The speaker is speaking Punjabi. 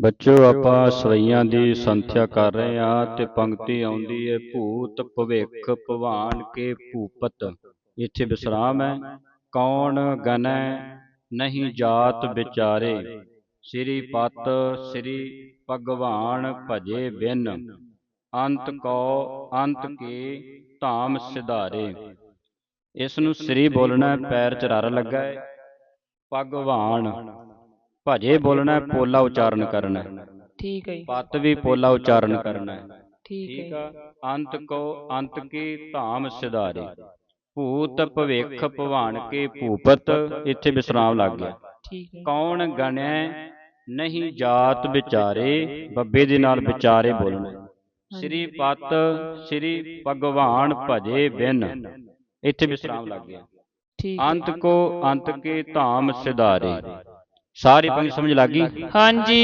ਬੱਚੋ ਆਪਾਂ ਸਵਈਆਂ ਦੀ ਸੰਥਿਆ ਕਰ ਰਹੇ ਹਾਂ ਤੇ ਪੰਕਤੀ ਆਉਂਦੀ ਹੈ ਭੂਤ ਭਵਿੱਖ ਭਵਾਨ ਕੇ ਭੂਪਤ। ਇੱਥੇ ਵਿਸਰਾਮ ਹੈ। ਕੌਣ ਗਨੈ ਨਹੀਂ ਜਾਤ ਵਿਚਾਰੇ। ਸ੍ਰੀ ਪਤ ਸ੍ਰੀ ਭਗਵਾਨ ਭਜੇ ਬਿਨ। ਅੰਤ ਕੋ ਅੰਤ ਕੇ ਧਾਮ ਸਿਧਾਰੇ। ਇਸ ਨੂੰ ਸ੍ਰੀ ਬੋਲਣਾ ਪੈਰ ਚਰਾਰਾ ਲੱਗਾ। ਹੈ ਭਗਵਾਨ। ਭਜੇ ਬੋਲਣਾ ਹੈ, ਪੋਲਾ ਉਚਾਰਨ ਕਰਨਾ ਹੈ। ਠੀਕ ਹੈ ਜੀ। ਪਤ ਵੀ ਪੋਲਾ ਉਚਾਰਨ ਕਰਨਾ ਹੈ। ਠੀਕ ਹੈ ਅੰਤ ਕੋ ਅੰਤ ਕੀ ਧਾਮ ਸਿਧਾਰੇ। ਭੂਤ ਭਵਿੱਖ ਭਵਾਨ ਕੇ ਭੂਪਤ ਇੱਥੇ ਵਿਸਰਾਮ ਲੱਗ ਗਿਆ। ਠੀਕ ਹੈ ਕੌਣ ਗਣੈ ਨਹੀਂ ਜਾਤ ਵਿਚਾਰੇ ਬੱਬੇ ਦੇ ਨਾਲ ਵਿਚਾਰੇ ਬੋਲਣਾ। ਸ੍ਰੀ ਪਤ ਸ੍ਰੀ ਭਗਵਾਨ ਭਜੇ ਬਿਨ ਇੱਥੇ ਵਿਸਰਾਮ ਲੱਗ ਗਿਆ। ਠੀਕ ਅੰਤ ਕੋ ਅੰਤ ਕੇ ਧਾਮ ਸਿਧਾਰੇ। ਸਾਰੀ ਪੰਕਤੀ ਸਮਝ ਲੱਗੀ ਹਾਂਜੀ।